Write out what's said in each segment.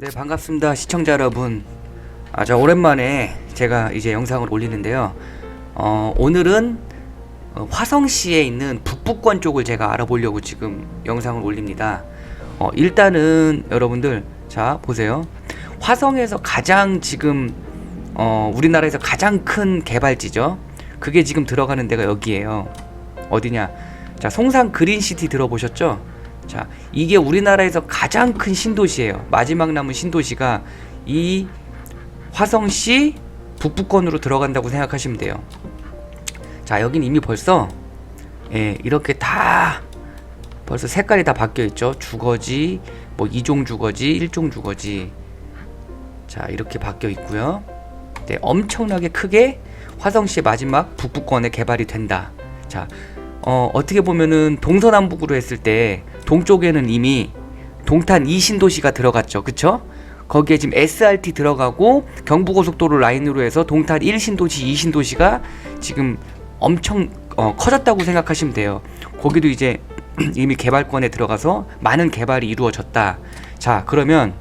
네 반갑습니다 시청자 여러분. 아 저 오랜만에 제가 이제 영상을 올리는데요. 어 오늘은 어, 화성시에 있는 북부권 쪽을 제가 알아보려고 지금 영상을 올립니다. 어 일단은 여러분들 자 보세요. 화성에서 가장 지금 어 우리나라에서 가장 큰 개발지죠? 그게 지금 들어가는 데가 여기에요. 어디냐? 자 송산 그린시티 들어보셨죠 자, 이게 우리나라에서 가장 큰 신도시예요. 마지막 남은 신도시가 이 화성시 북부권으로 들어간다고 생각하시면 돼요. 자, 여긴 이미 벌써 예, 이렇게 다 벌써 색깔이 다 바뀌어 있죠. 주거지, 뭐 이종 주거지, 일종 주거지. 자, 이렇게 바뀌어 있고요. 네, 엄청나게 크게 화성시의 마지막 북부권에 개발이 된다. 자, 어, 어떻게 보면은 동서남북으로 했을 때 동쪽에는 이미 동탄 2신도시가 들어갔죠. 그쵸? 거기에 지금 SRT 들어가고 경부고속도로 라인으로 해서 동탄 1신도시, 2신도시가 지금 엄청 어, 커졌다고 생각하시면 돼요. 거기도 이제 이미 개발권에 들어가서 많은 개발이 이루어졌다. 자, 그러면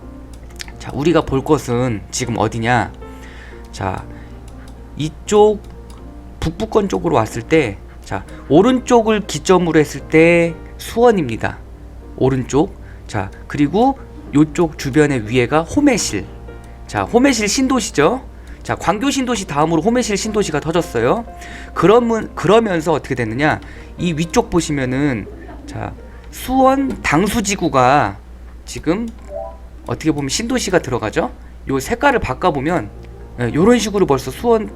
자, 우리가 볼 것은 지금 어디냐? 자, 이쪽 북부권 쪽으로 왔을 때 자, 오른쪽을 기점으로 했을 때 수원입니다. 오른쪽. 자, 그리고 요쪽 주변의 위에가 호매실. 자, 호매실 신도시죠. 자, 광교 신도시 다음으로 호매실 신도시가 터졌어요. 그러면 그러면서 어떻게 됐느냐? 이 위쪽 보시면은 자, 수원 당수지구가 지금 어떻게 보면 신도시가 들어가죠. 요 색깔을 바꿔 보면 요런 식으로 벌써 수원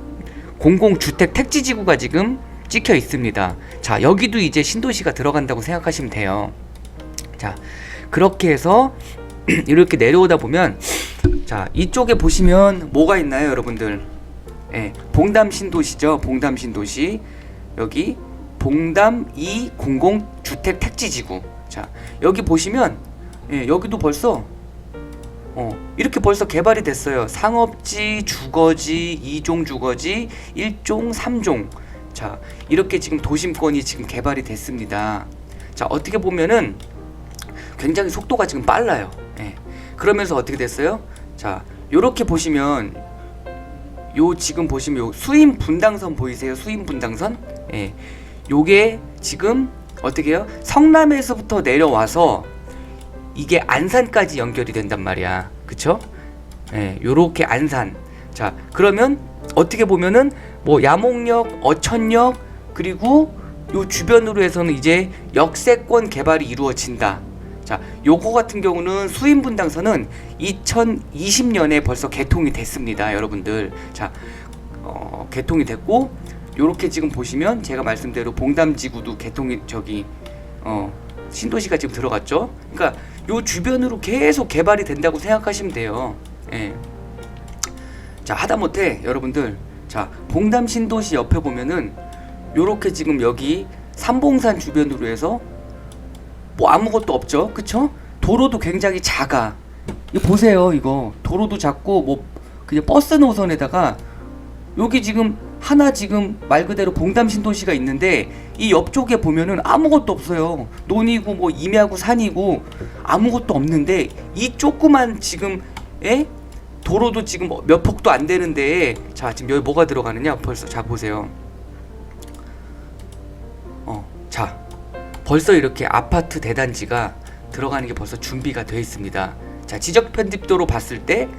공공주택 택지지구가 지금 찍혀 있습니다. 자, 여기도 이제 신도시가 들어간다고 생각하시면 돼요. 자, 그렇게 해서 이렇게 내려오다 보면 자, 이쪽에 보시면 뭐가 있나요, 여러분들? 예, 봉담 신도시죠. 봉담 신도시. 여기 봉담 200 주택 택지 지구. 자, 여기 보시면 예, 여기도 벌써 어, 이렇게 벌써 개발이 됐어요. 상업지, 주거지, 2종 주거지, 1종, 3종. 자, 이렇게 지금 도심권이 지금 개발이 됐습니다. 자, 어떻게 보면은 굉장히 속도가 지금 빨라요. 예. 그러면서 어떻게 됐어요? 자, 요렇게 보시면 요 지금 보시면 요 수임 분당선 보이세요? 수임 분당선? 예. 요게 지금 어떻게 해요? 성남에서부터 내려와서 이게 안산까지 연결이 된단 말이야. 그쵸? 예, 요렇게 안산. 자, 그러면 어떻게 보면은 뭐 야목역, 어천역 그리고 요 주변으로 해서는 이제 역세권 개발이 이루어진다. 자, 요거 같은 경우는 수인 분당선은 2020년에 벌써 개통이 됐습니다, 여러분들. 자, 어, 개통이 됐고 요렇게 지금 보시면 제가 말씀대로 봉담지구도 개통이 저기 어, 신도시가 지금 들어갔죠. 그러니까 요 주변으로 계속 개발이 된다고 생각하시면 돼요. 예. 자, 하다못해 여러분들 자, 봉담 신도시 옆에 보면은 요렇게 지금 여기 삼봉산 주변으로 해서 뭐 아무것도 없죠. 그쵸? 도로도 굉장히 작아. 이거 보세요, 이거. 도로도 작고 뭐 그냥 버스 노선에다가 여기 지금 하나 지금 말 그대로 봉담 신도시가 있는데 이 옆쪽에 보면은 아무것도 없어요. 논이고 뭐 임야고 산이고 아무것도 없는데 이 조그만 지금 에 도로도 지금 뭐몇 폭도 안 되는데 자 지금 여기 뭐가 들어가느냐 벌써 자 보세요. 어, 자 벌써 이렇게 아파트 대단지가 들어가는 게 벌써 준비가 되어 있습니다. 자 지적 편집도로 봤을 때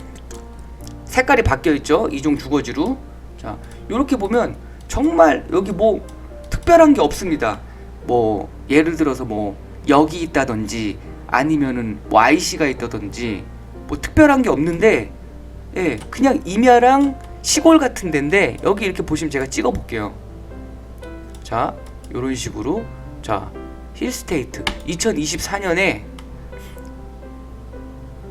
색깔이 바뀌어 있죠. 이종 주거지로 자 이렇게 보면 정말 여기 뭐 특별한 게 없습니다. 뭐 예를 들어서 뭐 역이 있다든지 아니면은 뭐 IC가 있다든지 뭐 특별한 게 없는데 예 그냥 임야랑 시골 같은 데인데 여기 이렇게 보시면 제가 찍어 볼게요. 자 이런 식으로 자 힐스테이트 2024년에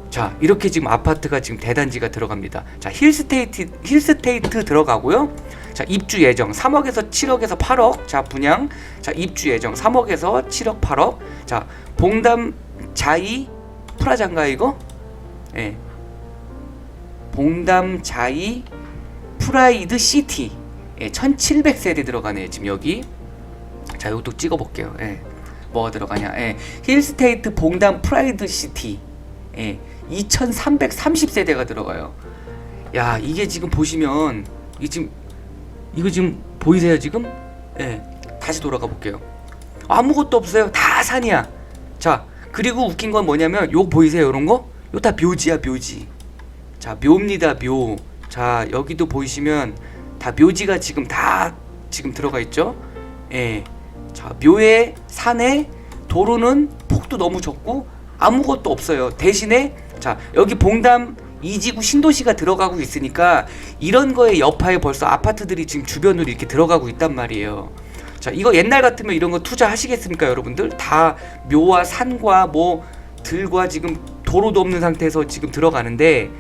자 이렇게 지금 아파트가 지금 대단지가 들어갑니다. 자 힐스테이트 힐스테이트 들어가고요. 자 입주 예정 3억에서 7억에서 8억. 자 분양 자 입주 예정 3억에서 7억 8억. 자 봉담 자이 프라자인가 이거? 예. 봉담 자이 프라이드 시티 예, 1700세대 들어가네요 지금 여기 자 이것도 찍어볼게요 예. 뭐가 들어가냐 예. 힐스테이트 봉담 프라이드 시티 예, 2330세대가 들어가요. 야, 이게 지금 보시면 이 지금 이거 지금 보이세요, 지금? 예. 다시 돌아가 볼게요. 아무것도 없어요. 다 산이야. 자, 그리고 웃긴 건 뭐냐면 요 보이세요, 요런 거? 요 다 묘지야, 묘지. 자, 묘입니다, 묘. 자, 여기도 보이시면 다 묘지가 지금 다 지금 들어가 있죠? 예. 자, 묘의 산에 도로는 폭도 너무 적고 아무것도 없어요. 대신에 자, 여기 봉담 이지구 신도시가 들어가고 있으니까 이런 거에 여파에 벌써 아파트들이 지금 주변으로 이렇게 들어가고 있단 말이에요. 자, 이거 옛날 같으면 이런 거 투자하시겠습니까, 여러분들? 다 묘와 산과 뭐 들과 지금 도로도 없는 상태에서 지금 들어가는데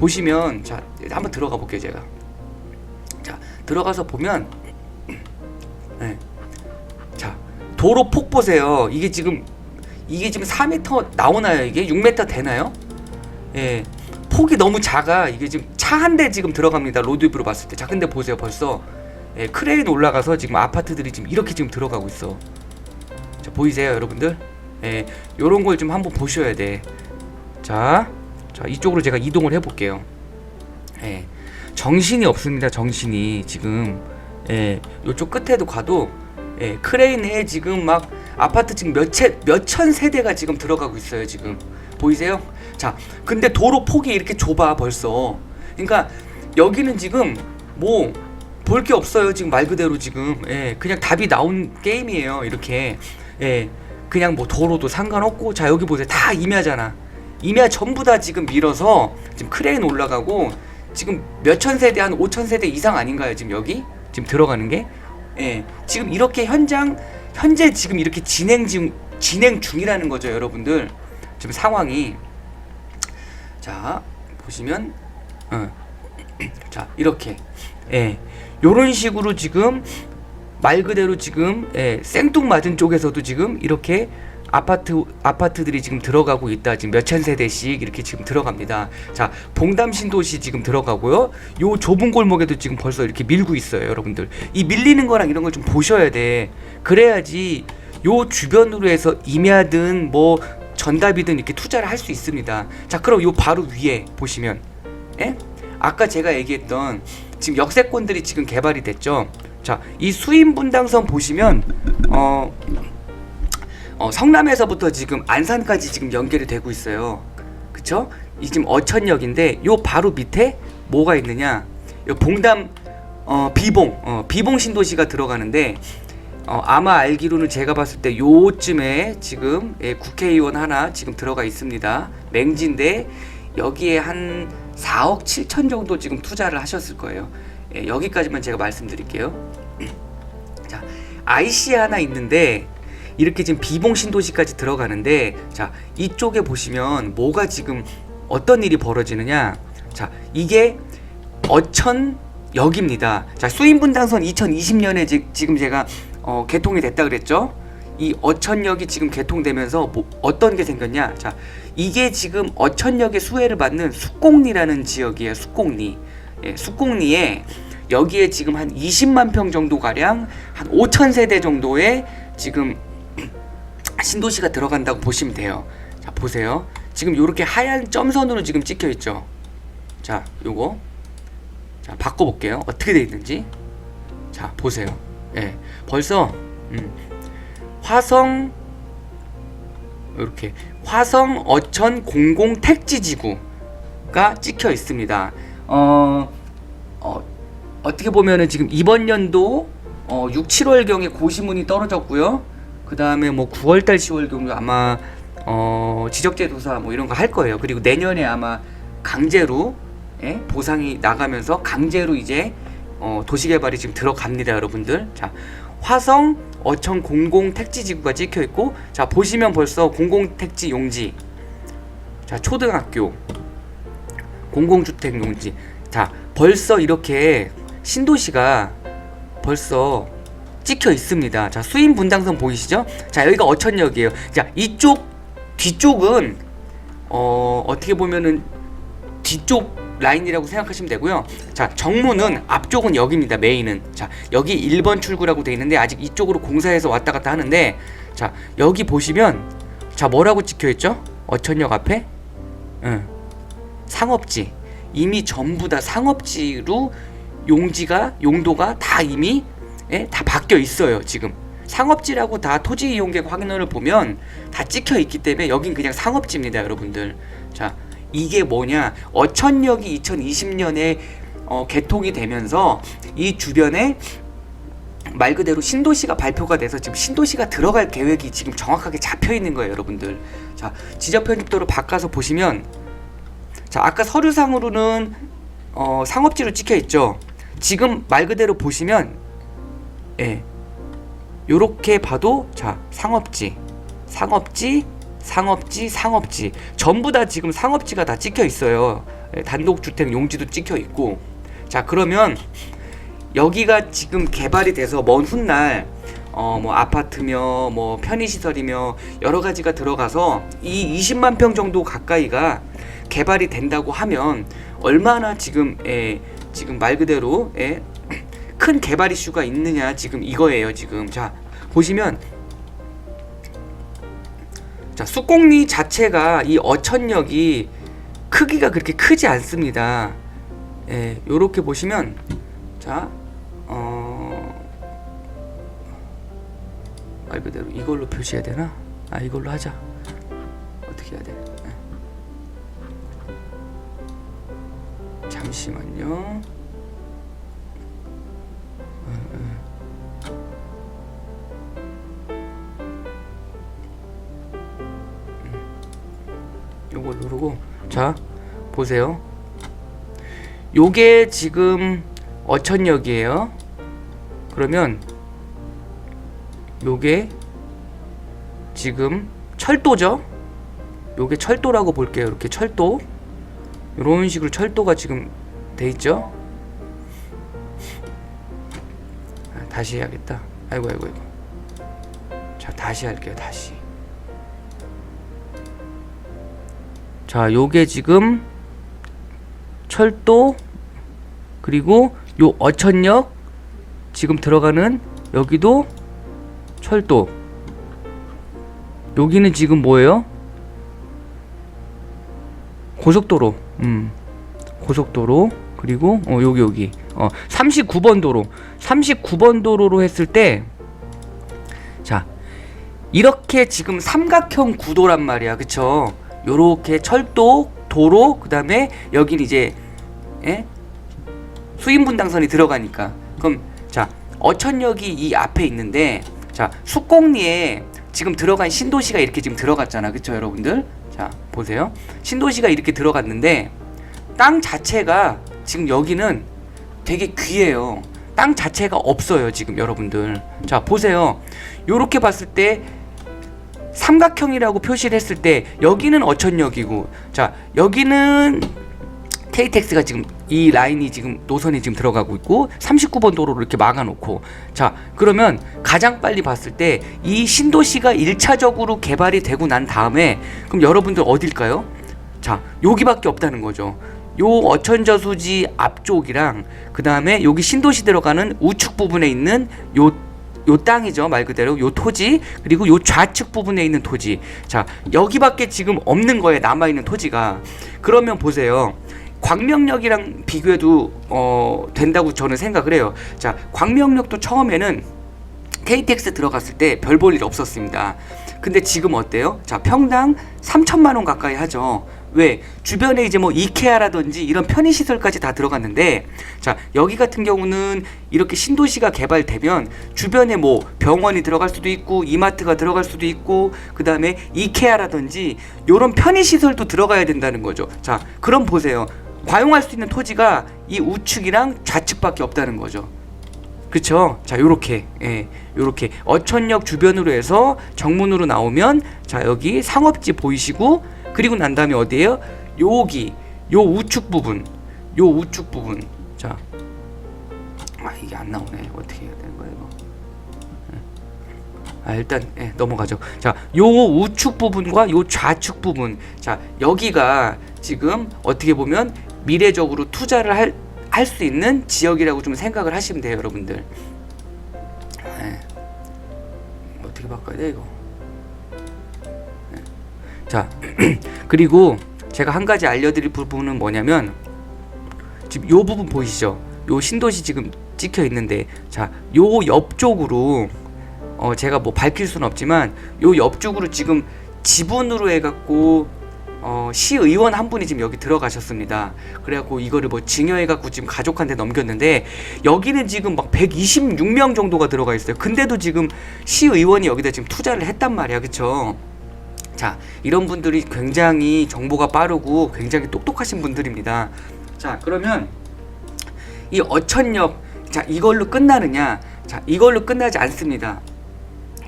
보시면 자, 한번 들어가 볼게요, 제가. 자, 들어가서 보면 네. 자, 도로 폭 보세요. 이게 지금 이게 지금 4m 나오나요? 이게 6m 되나요? 예. 폭이 너무 작아. 이게 지금 차 한 대 지금 들어갑니다. 로드뷰로 봤을 때. 자, 근데 보세요. 벌써 예, 크레인 올라가서 지금 아파트들이 지금 이렇게 지금 들어가고 있어. 자, 보이세요, 여러분들? 예. 요런 걸 좀 한번 보셔야 돼. 자. 자, 이쪽으로 제가 이동을 해 볼게요. 예. 정신이 없습니다. 정신이 지금 예. 요쪽 끝에도 가도 예, 크레인에 지금 막 아파트 지금 몇천 세대가 지금 들어가고 있어요. 지금 보이세요? 자, 근데 도로 폭이 이렇게 좁아 벌써. 그러니까 여기는 지금 뭐 볼 게 없어요. 지금 말 그대로 지금 예, 그냥 답이 나온 게임이에요. 이렇게 예, 그냥 뭐 도로도 상관없고 자 여기 보세요. 다 임야잖아. 임야 전부 다 지금 밀어서 지금 크레인 올라가고 지금 몇천 세대 한 오천 세대 이상 아닌가요? 지금 여기 지금 들어가는 게 예, 지금 이렇게 현장 현재 지금 이렇게 진행 중 진행 중이라는 거죠, 여러분들. 지금 상황이 자 보시면 어. 자 이렇게 예 요런 식으로 지금 말 그대로 지금 예, 생뚱맞은 쪽에서도 지금 이렇게 아파트 아파트들이 지금 들어가고 있다. 지금 몇 천 세대씩 이렇게 지금 들어갑니다. 자, 봉담 신도시 지금 들어가고요. 요 좁은 골목에도 지금 벌써 이렇게 밀고 있어요, 여러분들. 이 밀리는 거랑 이런 걸 좀 보셔야 돼. 그래야지 요 주변으로 해서 임야든 뭐 전답이든 이렇게 투자를 할 수 있습니다. 자, 그럼 요 바로 위에 보시면 예? 아까 제가 얘기했던 지금 역세권들이 지금 개발이 됐죠. 자, 이 수인 분당선 보시면 어 어, 성남에서부터 지금 안산까지 지금 연결이 되고 있어요. 그쵸? 이 지금 어천역인데 요 바로 밑에 뭐가 있느냐? 요 봉담 어, 비봉 어, 비봉 신도시가 들어가는데 어, 아마 알기로는 제가 봤을 때 요쯤에 지금 예, 국회의원 하나 지금 들어가 있습니다. 맹지인데 여기에 한 4억 7천 정도 지금 투자를 하셨을 거예요. 예, 여기까지만 제가 말씀드릴게요. 자, IC 하나 있는데 이렇게 지금 비봉 신도시까지 들어가는데 자 이쪽에 보시면 뭐가 지금 어떤 일이 벌어지느냐? 자 이게 어천 역입니다. 자 수인분당선 2020년에 지, 지금 제가 어, 개통이 됐다 그랬죠? 이 어천역이 지금 개통되면서 뭐, 어떤 게 생겼냐? 자 이게 지금 어천역의 수혜를 받는 숙곡리라는 지역이에요 숙곡리. 예, 숙곡리에 여기에 지금 한 20만 평 정도 가량 한 5천 세대 정도의 지금 신도시가 들어간다고 보시면 돼요. 자, 보세요. 지금 이렇게 하얀 점선으로 지금 찍혀 있죠. 자, 요거. 자, 바꿔 볼게요. 어떻게 돼 있는지. 자, 보세요. 예. 벌써 음. 화성 이렇게 화성 어천 공공 택지 지구가 찍혀 있습니다. 어, 어 어떻게 보면은 지금 이번 연도 어, 6, 7월 경에 고시문이 떨어졌고요. 그 다음에 뭐 9월달 10월 경도 아마 어 지적재 조사 뭐 이런 거 할 거예요. 그리고 내년에 아마 강제로 예? 보상이 나가면서 강제로 이제 어 도시개발이 지금 들어갑니다, 여러분들. 자 화성 어청 공공 택지 지구가 찍혀 있고 자 보시면 벌써 공공 택지 용지 자 초등학교 공공주택 용지 자 벌써 이렇게 신도시가 벌써 찍혀 있습니다. 자, 수인 분당선 보이시죠? 자, 여기가 어천역이에요. 자, 이쪽 뒤쪽은 어, 어떻게 보면은 뒤쪽 라인이라고 생각하시면 되고요. 자, 정문은 앞쪽은 여기입니다. 메인은. 자, 여기 1번 출구라고 돼 있는데 아직 이쪽으로 공사해서 왔다 갔다 하는데 자, 여기 보시면 자, 뭐라고 찍혀 있죠? 어천역 앞에 예. 상업지 이미 전부 다 상업지로 용지가 용도가 다 이미 예? 다 바뀌어 있어요 지금 상업지라고 다 토지 이용객 확인원을 보면 다 찍혀 있기 때문에 여긴 그냥 상업지입니다 여러분들 자 이게 뭐냐 어천역이 2020년에 어, 개통이 되면서 이 주변에 말 그대로 신도시가 발표가 돼서 지금 신도시가 들어갈 계획이 지금 정확하게 잡혀 있는 거예요, 여러분들. 자, 지적 편집도로 바꿔서 보시면 자, 아까 서류상으로는 어, 상업지로 찍혀 있죠. 지금 말 그대로 보시면 예. 요렇게 봐도 자, 상업지. 상업지, 상업지, 상업지. 전부 다 지금 상업지가 다 찍혀 있어요. 예, 단독 주택 용지도 찍혀 있고. 자, 그러면 여기가 지금 개발이 돼서 먼 훗날 어 뭐 아파트며 뭐 편의시설이며 여러 가지가 들어가서 이 20만 평 정도 가까이가 개발이 된다고 하면 얼마나 지금 예, 지금 말 그대로 예, 큰 개발 이슈가 있느냐 지금 이거예요 지금 자 보시면 자 수공리 자체가 이 어천역이 크기가 그렇게 크지 않습니다 예, 요렇게 보시면 자, 어, 말 그대로 이걸로 표시해야 되나? 아, 이걸로 하자. 어떻게 해야 돼? 네. 잠시만요. 요걸 누르고 자 보세요. 요게 지금 어천역이에요. 그러면 요게 지금 철도죠. 요게 철도라고 볼게요. 이렇게 철도. 이런 식으로 철도가 지금 돼 있죠. 다시 해야겠다. 아이고 아이고 아이고. 자, 다시 할게요. 다시. 자, 요게 지금 철도 그리고 요 어천역 지금 들어가는 여기도 철도 여기는 지금 뭐예요? 고속도로 음 고속도로 그리고 어 여기 여기 어 39번 도로. 39번 도로로 했을 때 자 이렇게 지금 삼각형 구도란 말이야. 그쵸? 요렇게 철도 도로 그 다음에 여긴 이제 예? 수인분당선이 들어가니까. 그럼 자 어천역이 이 앞에 있는데 자 숙공리에 지금 들어간 신도시가 이렇게 지금 들어갔잖아. 그쵸 여러분들? 자 보세요. 신도시가 이렇게 들어갔는데 땅 자체가 지금 여기는 되게 귀해요 땅 자체가 없어요 지금 여러분들 자 보세요 요렇게 봤을 때 삼각형이라고 표시를 했을 때 여기는 어천역이고 자 여기는 KTX가 지금 이 라인이 지금 노선이 지금 들어가고 있고 39번 도로를 이렇게 막아놓고 자 그러면 가장 빨리 봤을 때 이 신도시가 1차적으로 개발이 되고 난 다음에 그럼 여러분들 어딜까요? 자 여기밖에 없다는 거죠. 요 어천저수지 앞쪽이랑 그 다음에 여기 신도시 들어가는 우측 부분에 있는 요 요 땅이죠 말 그대로. 요 토지 그리고 요 좌측 부분에 있는 토지. 자 여기밖에 지금 없는 거예요 남아 있는 토지가. 그러면 보세요. 광명역이랑 비교해도 어 된다고 저는 생각을 해요. 자 광명역도 처음에는 KTX 들어갔을 때 별 볼 일 없었습니다. 근데 지금 어때요? 자 평당 3천만 원 가까이 하죠 왜? 주변에 이제 뭐 이케아라든지 이런 편의 시설까지 다 들어갔는데 자 여기 같은 경우는 이렇게 신도시가 개발되면 주변에 뭐 병원이 들어갈 수도 있고 이마트가 들어갈 수도 있고 그 다음에 이케아라든지 요런 편의 시설도 들어가야 된다는 거죠. 자 그럼 보세요. 과용할 수 있는 토지가 이 우측이랑 좌측밖에 없다는 거죠. 그쵸? 자, 요렇게, 예, 요렇게. 어천역 주변으로 해서 정문으로 나오면 자 여기 상업지 보이시고 그리고 난 다음에 어디에요? 여기 요 우측 부분, 요 우측 부분. 자, 아 이게 안 나오네. 어떻게 해야 되는 거야 이거? 예. 아 일단 예, 넘어가죠. 자, 요 우측 부분과 요 좌측 부분. 자, 여기가 지금 어떻게 보면 미래적으로 투자를 할 할 수 있는 지역이라고 좀 생각을 하시면 돼요, 여러분들. 예. 어떻게 바꿔야 돼 이거? 예. 자, 그리고 제가 한 가지 알려드릴 부분은 뭐냐면 지금 요 부분 보이시죠? 요 신도시 지금 찍혀 있는데 자 요 옆쪽으로 어 제가 뭐 밝힐 수는 없지만 요 옆쪽으로 지금 지분으로 해갖고 어 시의원 한 분이 지금 여기 들어가셨습니다. 그래갖고 이거를 뭐 증여해갖고 지금 가족한테 넘겼는데 여기는 지금 막 126명 정도가 들어가 있어요. 근데도 지금 시의원이 여기다 지금 투자를 했단 말이야, 그쵸? 자 이런 분들이 굉장히 정보가 빠르고 굉장히 똑똑하신 분들입니다. 자 그러면 이 어천역 자 이걸로 끝나느냐? 자 이걸로 끝나지 않습니다.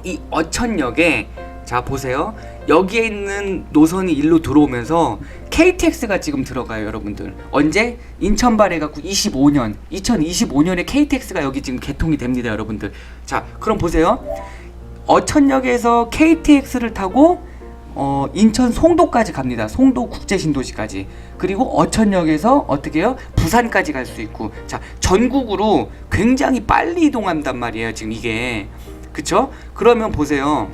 이 어천역에 자 보세요. 여기에 있는 노선이 일로 들어오면서 KTX가 지금 들어가요, 여러분들. 언제? 인천 발해 갖고 25년, 2025년에 KTX가 여기 지금 개통이 됩니다, 여러분들. 자, 그럼 보세요. 어천역에서 KTX를 타고 어, 인천 송도까지 갑니다. 송도 국제신도시까지. 그리고 어천역에서 어떻게 해요? 부산까지 갈 수 있고. 자, 전국으로 굉장히 빨리 이동한단 말이에요. 지금 이게. 그쵸? 그러면 보세요.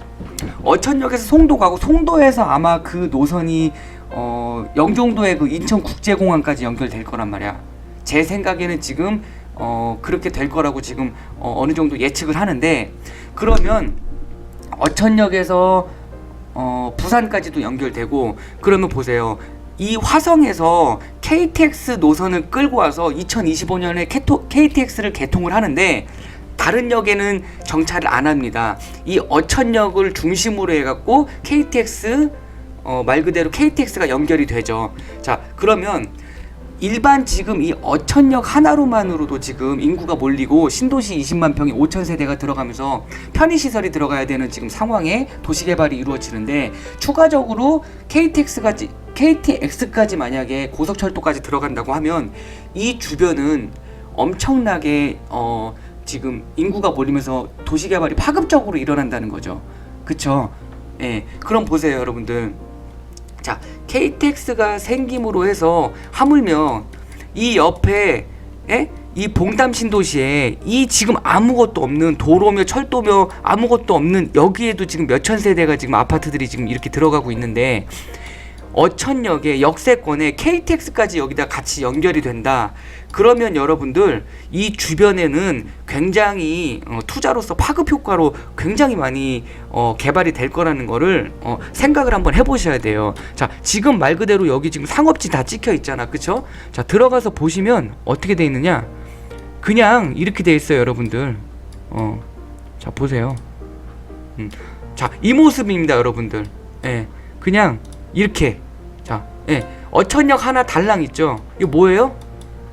어천역에서 송도 가고 송도에서 아마 그 노선이 어, 영종도의 그 인천국제공항까지 연결될 거란 말이야. 제 생각에는 지금 어, 그렇게 될 거라고 지금 어, 어느 정도 예측을 하는데 그러면 어천역에서 어, 부산까지도 연결되고 그러면 보세요. 이 화성에서 KTX 노선을 끌고 와서 2025년에 KTX를 개통을 하는데 다른 역에는 정차를 안 합니다. 이 어천역을 중심으로 해갖고 KTX 어, 말 그대로 KTX가 연결이 되죠. 자 그러면 일반 지금 이 어천역 하나로만으로도 지금 인구가 몰리고 신도시 20만 평에 5천 세대가 들어가면서 편의 시설이 들어가야 되는 지금 상황에 도시 개발이 이루어지는데 추가적으로 KTX까지 KTX까지 만약에 고속철도까지 들어간다고 하면 이 주변은 엄청나게 어 지금 인구가 몰리면서 도시 개발이 파급적으로 일어난다는 거죠. 그쵸? 예. 그럼 보세요, 여러분들. 자, KTX가 생김으로 해서 하물며 이 옆에 예? 이 봉담 신도시에 이 지금 아무것도 없는 도로며 철도며 아무것도 없는 여기에도 지금 몇천 세대가 지금 아파트들이 지금 이렇게 들어가고 있는데 어천역에 역세권에 KTX까지 여기다 같이 연결이 된다. 그러면 여러분들 이 주변에는 굉장히 어, 투자로서 파급 효과로 굉장히 많이 어, 개발이 될 거라는 거를 어, 생각을 한번 해보셔야 돼요. 자 지금 말 그대로 여기 지금 상업지 다 찍혀 있잖아, 그쵸? 자 들어가서 보시면 어떻게 돼 있느냐? 그냥 이렇게 돼 있어요, 여러분들. 어, 자 보세요. 음, 자 이 모습입니다, 여러분들. 예, 그냥 이렇게 자, 예, 어천역 하나 달랑 있죠. 이거 뭐예요?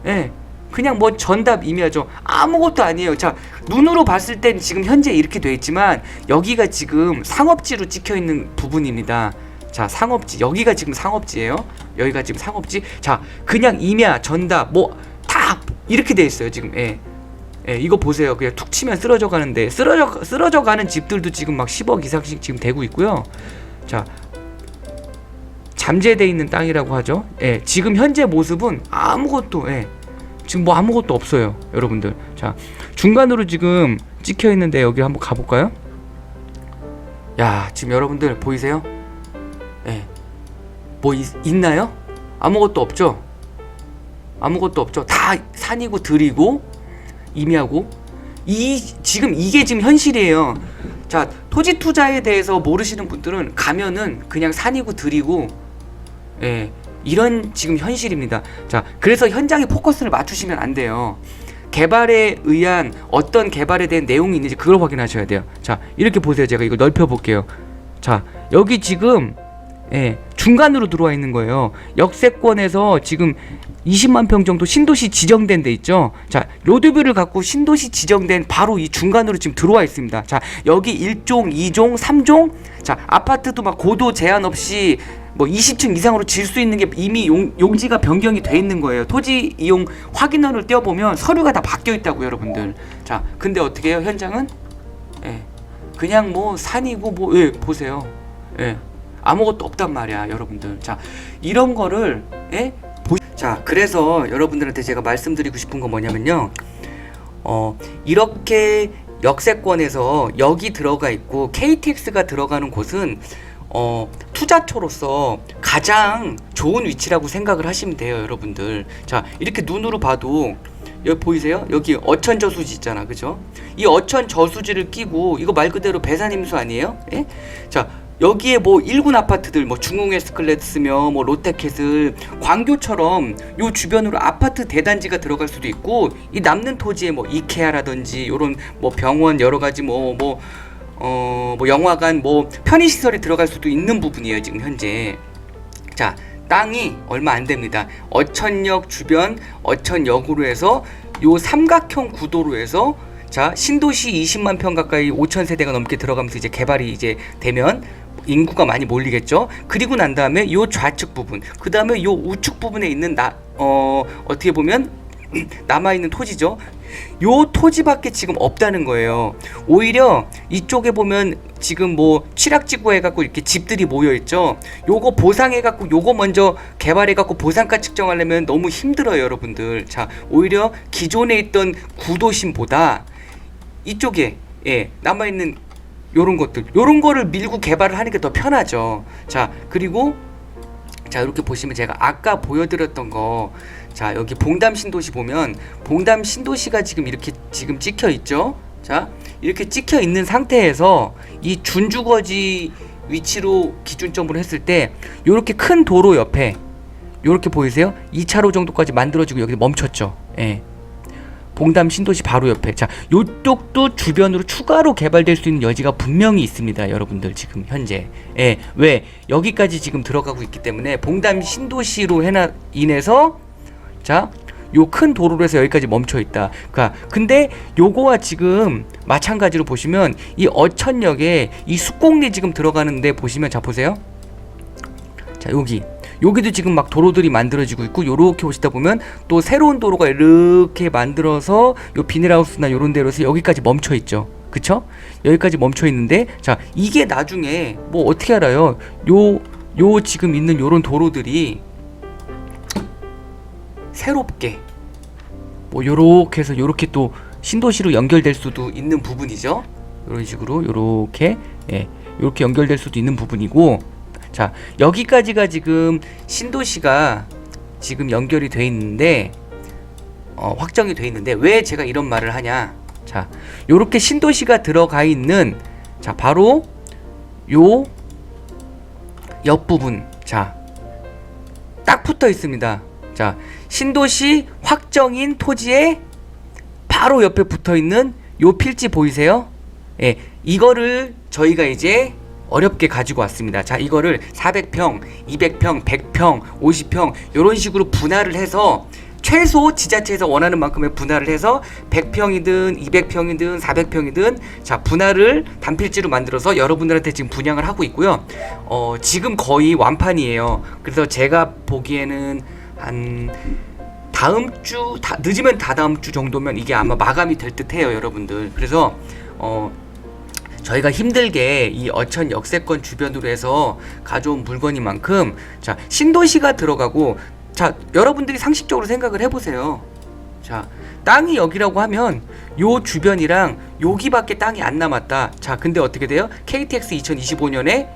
예, 그냥 뭐 전답 이미하죠. 아무것도 아니에요. 자, 눈으로 봤을 땐 지금 현재 이렇게 돼 있지만 여기가 지금 상업지로 찍혀 있는 부분입니다. 자, 상업지 여기가 지금 상업지예요. 여기가 지금 상업지. 자, 그냥 임야, 전답 뭐 다 이렇게 돼 있어요. 지금 예. 예, 이거 보세요. 그냥 툭 치면 쓰러져 가는데 쓰러져 쓰러져 가는 집들도 지금 막 10억 이상씩 지금 되고 있고요. 자, 잠재돼 있는 땅이라고 하죠. 예, 지금 현재 모습은 아무것도 예, 지금 뭐 아무것도 없어요, 여러분들. 자, 중간으로 지금 찍혀 있는데 여기 한번 가볼까요? 야, 지금 여러분들 보이세요? 예, 뭐 있, 있나요? 아무것도 없죠. 아무것도 없죠. 다 산이고 들이고 임야고 이 지금 이게 지금 현실이에요. 자, 토지 투자에 대해서 모르시는 분들은 가면은 그냥 산이고 들이고 예, 이런 지금 현실입니다. 자, 그래서 현장에 포커스를 맞추시면 안 돼요. 개발에 의한 어떤 개발에 대한 내용이 있는지 그걸 확인하셔야 돼요. 자, 이렇게 보세요. 제가 이거 넓혀 볼게요. 자, 여기 지금 예, 중간으로 들어와 있는 거예요. 역세권에서 지금 20만 평 정도 신도시 지정된 데 있죠. 자, 로드뷰를 갖고 신도시 지정된 바로 이 중간으로 지금 들어와 있습니다. 자, 여기 1종, 2종, 3종. 자, 아파트도 막 고도 제한 없이 뭐 20층 이상으로 질 수 있는 게 이미 용, 용지가 변경이 돼 있는 거예요. 토지 이용 확인원을 떼어 보면 서류가 다 바뀌어 있다고 여러분들. 자, 근데 어떻게 해요? 현장은 예. 그냥 뭐 산이고 뭐 예, 보세요. 예. 아무것도 없단 말이야, 여러분들. 자, 이런 거를 예? 보... 자, 그래서 여러분들한테 제가 말씀드리고 싶은 건 뭐냐면요. 어, 이렇게 역세권에서 여기 들어가 있고 KTX가 들어가는 곳은 어, 투자처로서 가장 좋은 위치라고 생각을 하시면 돼요, 여러분들. 자, 이렇게 눈으로 봐도 여기 보이세요? 여기 어천 저수지 있잖아, 그죠? 이 어천 저수지를 끼고 이거 말 그대로 배산임수 아니에요? 예? 자, 여기에 뭐 일군 아파트들, 뭐 중흥 에스클레스며 뭐 롯데캐슬, 광교처럼 요 주변으로 아파트 대단지가 들어갈 수도 있고 이 남는 토지에 뭐 이케아라든지 요런 뭐 병원 여러 가지 뭐 뭐 어, 뭐 영화관 뭐 편의 시설이 들어갈 수도 있는 부분이에요, 지금 현재. 자, 땅이 얼마 안 됩니다. 어천역 주변 어천역으로 해서 요 삼각형 구도로 해서 자, 신도시 20만 평 가까이 5천 세대가 넘게 들어가면서 이제 개발이 이제 되면 인구가 많이 몰리겠죠. 그리고 난 다음에 요 좌측 부분, 그 다음에 요 우측 부분에 있는 나, 어, 어떻게 보면 남아 있는 토지죠. 요 토지밖에 지금 없다는 거예요. 오히려 이쪽에 보면 지금 뭐 취락지구 해갖고 이렇게 집들이 모여 있죠. 요거 보상해갖고 요거 먼저 개발해갖고 보상가 측정하려면 너무 힘들어요, 여러분들. 자, 오히려 기존에 있던 구도심보다 이쪽에 예 남아 있는 요런 것들, 요런 거를 밀고 개발을 하는 게 더 편하죠. 자, 그리고 자 이렇게 보시면 제가 아까 보여드렸던 거. 자 여기 봉담 신도시 보면 봉담 신도시가 지금 이렇게 지금 찍혀 있죠. 자 이렇게 찍혀 있는 상태에서 이 준주거지 위치로 기준점으로 했을 때 이렇게 큰 도로 옆에 이렇게 보이세요? 2차로 정도까지 만들어지고 여기 멈췄죠. 예. 봉담 신도시 바로 옆에 자 요쪽도 주변으로 추가로 개발될 수 있는 여지가 분명히 있습니다 여러분들 지금 현재 예 왜 여기까지 지금 들어가고 있기 때문에 봉담 신도시로 해나 인해서 자, 요 큰 도로로 해서 여기까지 멈춰 있다. 그니까 근데 요거와 지금 마찬가지로 보시면 이 어천역에 이 수곡리 지금 들어가는데 보시면 자 보세요. 자, 여기 여기도 지금 막 도로들이 만들어지고 있고 요렇게 오시다 보면 또 새로운 도로가 이렇게 만들어서 요 비닐하우스나 요런 데로서 여기까지 멈춰 있죠. 그쵸? 여기까지 멈춰 있는데 자 이게 나중에 뭐 어떻게 알아요? 요요 지금 있는 요런 도로들이 새롭게 뭐 요렇게 해서 요렇게 또 신도시로 연결될 수도 있는 부분이죠. 이런 식으로 요렇게 예, 요렇게 연결될 수도 있는 부분이고 자, 여기까지가 지금 신도시가 지금 연결이 돼 있는데 어, 확정이 돼 있는데 왜 제가 이런 말을 하냐? 자, 요렇게 신도시가 들어가 있는 자, 바로 요 옆부분. 자, 딱 붙어 있습니다. 자, 신도시 확정인 토지에 바로 옆에 붙어 있는 요 필지 보이세요? 예, 이거를 저희가 이제 어렵게 가지고 왔습니다. 자, 이거를 400평, 200평, 100평, 50평 이런 식으로 분할을 해서 최소 지자체에서 원하는 만큼의 분할을 해서 100평이든 200평이든 400평이든 자 분할을 단필지로 만들어서 여러분들한테 지금 분양을 하고 있고요. 어, 지금 거의 완판이에요. 그래서 제가 보기에는 한 다음 주 다, 늦으면 다다음 주 정도면 이게 아마 마감이 될 듯해요, 여러분들. 그래서 어 저희가 힘들게 이 어천 역세권 주변으로 해서 가져온 물건이만큼 자 신도시가 들어가고 자 여러분들이 상식적으로 생각을 해보세요. 자 땅이 여기라고 하면 요 주변이랑 여기밖에 땅이 안 남았다. 자 근데 어떻게 돼요? KTX 2025년에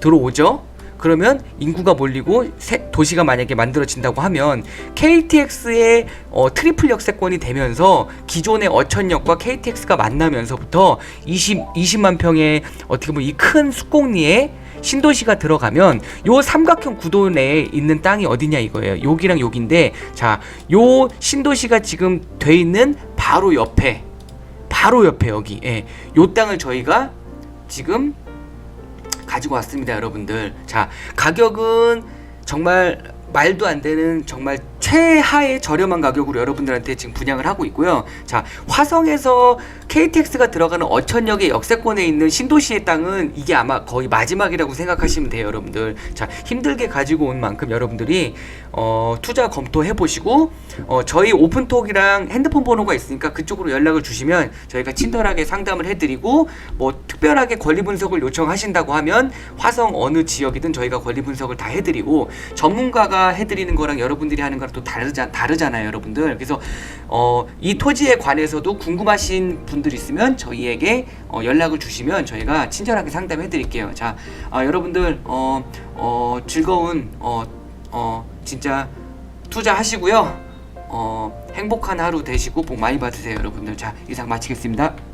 들어오죠. 그러면 인구가 몰리고 새 도시가 만약에 만들어진다고 하면 KTX의 어, 트리플 역세권이 되면서 기존의 어천역과 KTX가 만나면서부터 20 20만 평의 어떻게 보면 이큰 수공리에 신도시가 들어가면 요 삼각형 구도 내에 있는 땅이 어디냐 이거예요. 여기랑 여기인데 자, 요 신도시가 지금 돼 있는 바로 옆에 바로 옆에 여기 예. 요 땅을 저희가 지금 가지고 왔습니다, 여러분들. 자, 가격은 정말 말도 안 되는 정말 최하의 저렴한 가격으로 여러분들한테 지금 분양을 하고 있고요. 자, 화성에서 KTX가 들어가는 어천역의 역세권에 있는 신도시의 땅은 이게 아마 거의 마지막이라고 생각하시면 돼요, 여러분들. 자, 힘들게 가지고 온 만큼 여러분들이 어, 투자 검토해 보시고 어, 저희 오픈톡이랑 핸드폰 번호가 있으니까 그쪽으로 연락을 주시면 저희가 친절하게 상담을 해드리고 뭐 특별하게 권리 분석을 요청하신다고 하면 화성 어느 지역이든 저희가 권리 분석을 다 해드리고 전문가가 해드리는 거랑 여러분들이 하는 거랑 또 다르자, 다르잖아요, 여러분들. 그래서 어, 이 토지에 관해서도 궁금하신 분들 있으면 저희에게 어, 연락을 주시면 저희가 친절하게 상담해드릴게요. 자, 아, 여러분들 어, 어, 즐거운 어, 어, 진짜 투자하시고요. 어, 행복한 하루 되시고 복 많이 받으세요, 여러분들. 자, 이상 마치겠습니다.